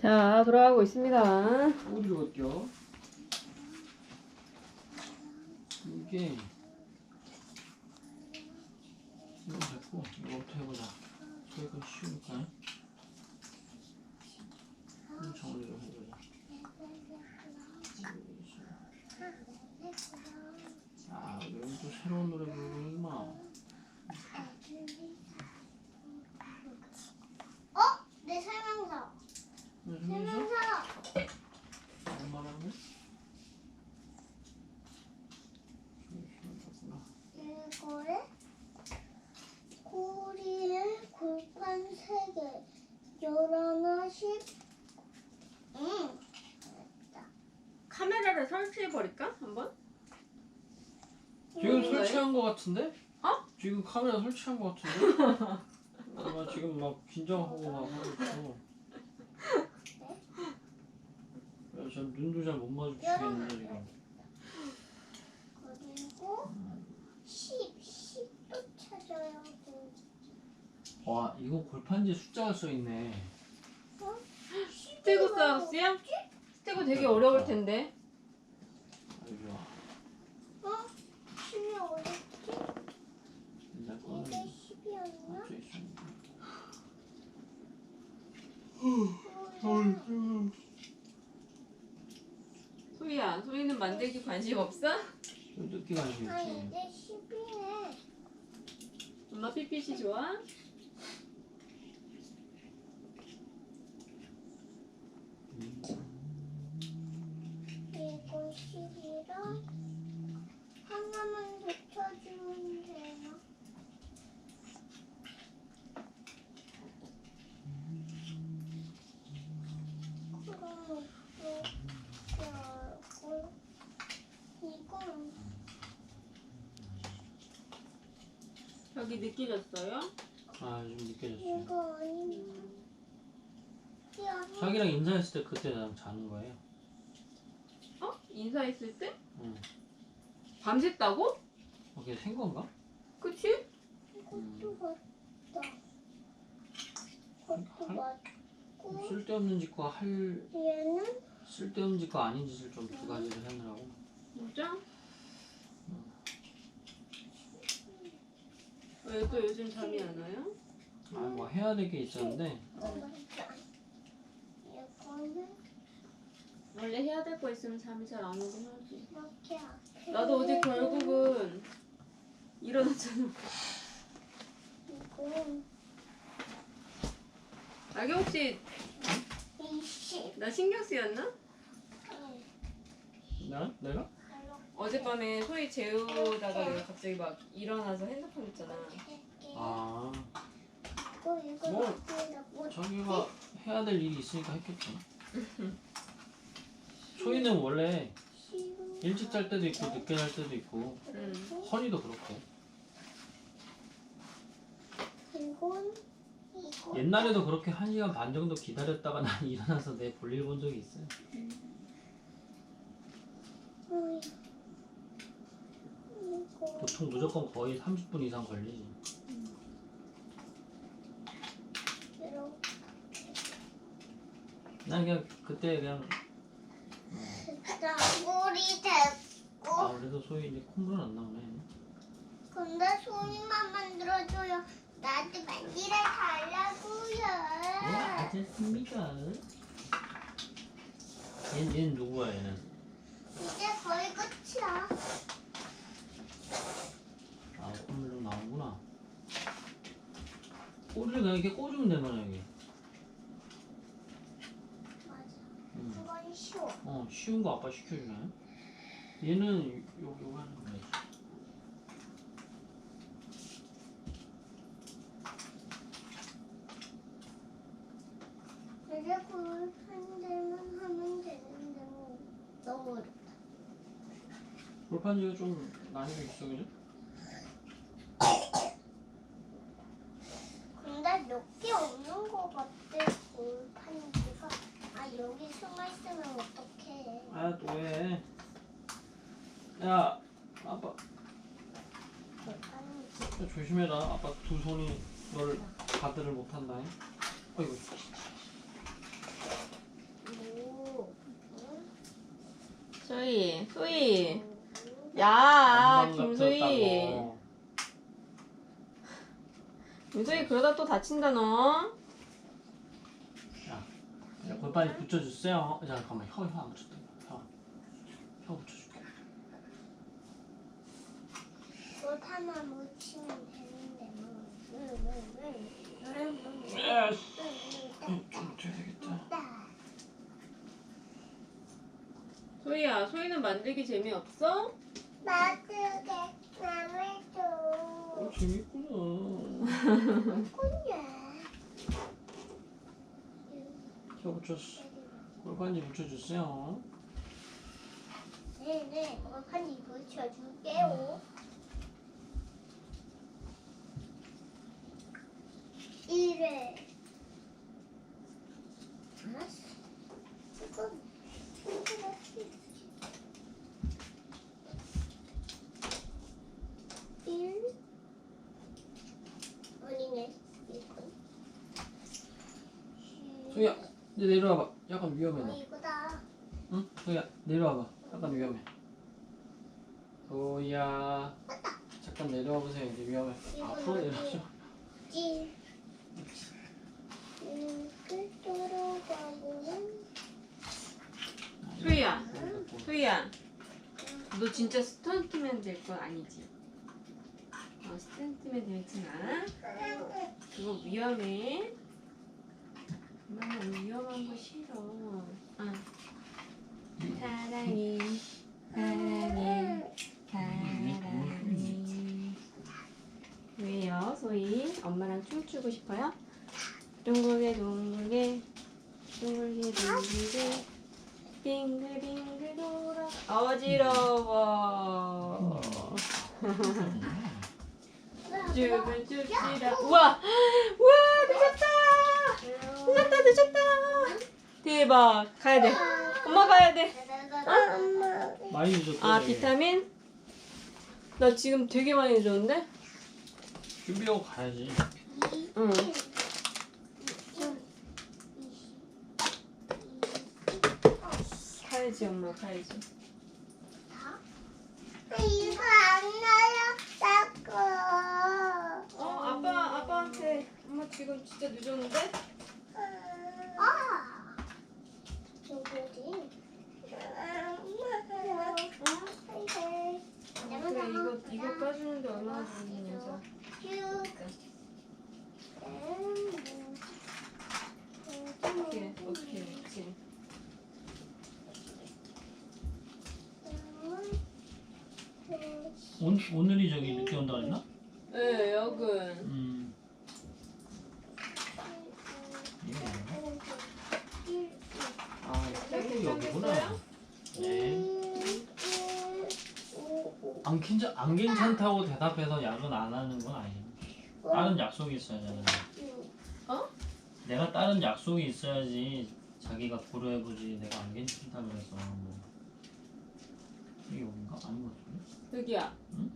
자, 돌아가고 있습니다. 어디로 갈게요? 이게 이거 됐고 이거부터 해보자. 소리가 쉬우니까. 좀 정리를 해보자. 아, 여기 또 새로운 노래 부르는구나. 어? 내 설명서. 무슨 설명서. 뭔 말하는 이 거에 코리의 골판 세 개, 열하나씩. 응. 카메라를 설치해 버릴까? 한번? 지금 설치한 거 같은데? 어? 지금 카메라 설치한 거 같은데? 나 지금 막 긴장하고 막 하고 있어. 야, 전 눈도 잘 못 마주치겠는데 지금. 그리고 10, 10도 찾아야 돼. 와, 이거 골판지에 숫자가 써 있네. 스테고 사우스야? 스테고 되게 어려울 텐데. 좋아. 어? 10이 어딨지? 이제 이게 거는 10이었나? 맞춰 있었는데. 소희야, 소희는 만들기 관심 없어? 좀 늦게 아, 있지. 이제 10이네. 엄마 PPC 좋아? 이거 10이랑 하나만 붙여주면 되나? 그럼 이렇게 하고 이건 여기 느껴졌어요? 아, 좀 느껴졌어요. 이거 아니야? 자기랑 인사했을 때 그때 나랑 자는 거예요. 어? 인사했을 때? 응. 밤샜다고? 어, 그게 생 건가? 그치? 이것도 맞다. 이것도 맞고 쓸데없는 짓과 할 얘는 쓸데없는 짓과 아닌 짓을 좀 두 가지를 해느라고. 진짜? 왜 또 요즘 잠이 안 와요? 아, 뭐 해야 될 게 있었는데 이거 원래 해야 될 거 있으면 잠이 잘 안 오긴 하지. 이렇게 나도 어제 결국은 일어났잖아. 이거 나게 혹시 20 나 신경 쓰였나? 나 내가? 어젯밤에 소희 재우다가 내가 갑자기 막 일어나서 핸드폰 했잖아. 아 이거 이거 뭐, 자기가 해야 될 일이 있으니까 했겠지. 소희는 원래 일찍 잘 때도 있고 늦게 잘 때도 있고 응. 허니도 그렇고 이건 이거 옛날에도 그렇게 한 시간 반 정도 기다렸다가 난 일어나서 내 볼일 본 적이 있어요. 음. 보통 무조건 거의 30분 이상 걸리지. 이렇게 난 그냥 그때 그냥 짱구리 됐고 아 그래도 소희 이제 콧물은 안 나오네. 근데 손님만 만들어줘요. 나한테 만지를 달라고요. 네 알겠습니다. 얘는, 얘는 누구야 얘는? 이제 거의 끝이야. 아 콧물 좀 나오구나. 꼬리를 그냥 이렇게 꽂으면 되잖아 여기. 맞아. 음. 그건 쉬워. 어 쉬운 거 아빠 시켜주나요? 얘는 여기 여기 하는 거야지. 이제 그걸 한 대만 하면 되는데 뭐 너무 어렵다. 골판지가 좀 난이도 있어 그죠? 야 아빠 야, 조심해라 아빠 두 손이 널 가드를 못한다 어이구 소희, 소희. 야, 김소희. 김소희 그러다 또 다친다 너. 야, 그거 빨리 붙여주세요. 야, 잠깐만 혀, 혀안 붙였다. 혀, 혀 붙여줘. 하나 묻히면 되는데 뭐. 응, 응, 응. 예스. 되겠다. 소희야 소희는 만들기 재미없어? 마트게 나무도 어, 재밌구나. 꾸냐. 혀 붙였어. 빨리 붙여주세요. 네네, 한입 붙여줄게요. 1회 소희야 이제 내려와봐. 약간 위험해 너. 어, 이거다. 응? 소희야 내려와봐. 약간 위험해. 소희야. 잠깐 내려와 보세요. 이제 위험해. 이건 앞으로 내려오죠 1 소희야 소희야 너 진짜 스턴트맨 될 건 아니지? 어, 스턴트맨 되진 않아? 그거 위험해 엄마는 위험한 거 싫어 아. 사랑해 사랑해 사랑해 왜요 소희? 엄마랑 춤추고 싶어요? 둥글게 둥글게 둥글게 둥글게 빙글빙글 돌아 어지러워 쭈글 쭈시라 우와 우와 늦었다 늦었다 늦었다 대박 가야 돼 엄마 가야 돼 엄마. 많이 늦었다. 아 저기. 비타민? 나 지금 되게 많이 늦었는데? 준비하고 가야지. 응 가야지 엄마 가야지 이거 안 자꾸. 어 아빠 아빠한테 엄마 지금 진짜 늦었는데? 아, 저거지. 어, 그래 이거 이거 까주는데 얼마나 걸리냐서 어떻게 어떻게 했지? 온, 오늘이 저기 늦게 온다 그랬나? 네 여근 음. 이거 뭐야? 아, 이거 여기구나. 네. 안, 괜찮, 안 괜찮다고 대답해서 야근 안 하는 건 아니에요. 다른 약속이 있어야잖아요. 어? 내가 다른 약속이 있어야지 자기가 고려해보지 내가 안 괜찮다 그래서 뭐 이게 여긴가? 아닌 것 같은데? 여기야 응?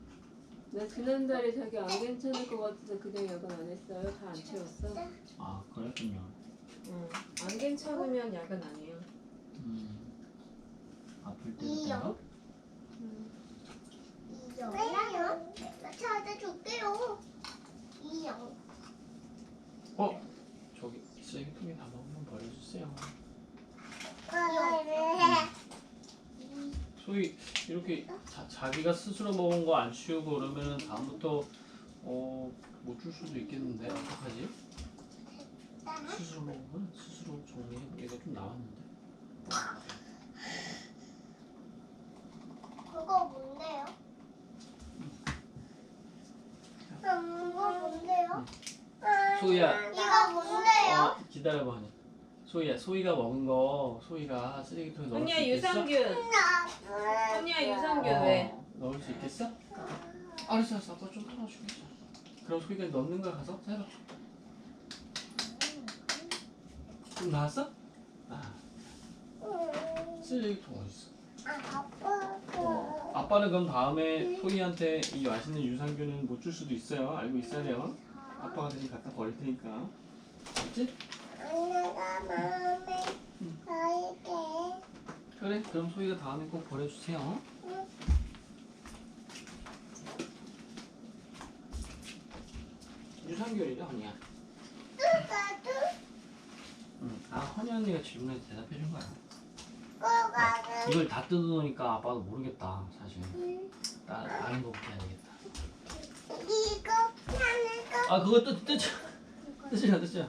나 지난달에 자기 안 괜찮을 것 같아서 그냥 야근 안 했어요 다 안 채웠어 아 그랬군요 응 안 괜찮으면 야근 안 해요 음 아플 때 이요? 그때가? 이영이요? 내가 찾아줄게요. 이영. 어? 저기 쓰레기통에 담아오면 버려주세요 소위 이렇게 자, 자기가 스스로 먹은 거 안 치우고 그러면 다음부터 어, 못 줄 수도 있겠는데 어떡하지? 스스로 먹으면 스스로 정리해보기가 좀 나왔는데 그거 뭔데요? 음, 이거 뭔데요? 소희야 이거 뭔데요? 어, 기다려봐 하니 소희야 소희가 먹은 거 소희가 쓰레기통에 넣을 수 언니야 있겠어? 유산균 언니야 유산균 어, 왜? 넣을 수 있겠어? 알았어 알았어 아빠 좀 털어주겠어 그럼 소희가 넣는 거야 가서 해봐 좀 나왔어? 아 쓰레기통 어딨어 아빠. 어, 아빠는 그럼 다음에 소희한테 이 맛있는 유산균은 못 줄 수도 있어요 알고 있어야 돼요 아빠가 대신 갖다 버릴 테니까 알지? 내가 마음에 들게. 그래 그래 그럼 소희가 다음에 꼭 버려주세요. 응. 유산균이죠 나도 응. 아 헌이 언니가 질문에 대답해 준 거야. 꼬가는 이걸 다 뜯어놓으니까 아빠도 모르겠다 사실. 응. 다, 다른 거부터 해야 되겠다. 이거 하는 거? 아 그거 뜯, 뜯자 뜯자 뜯자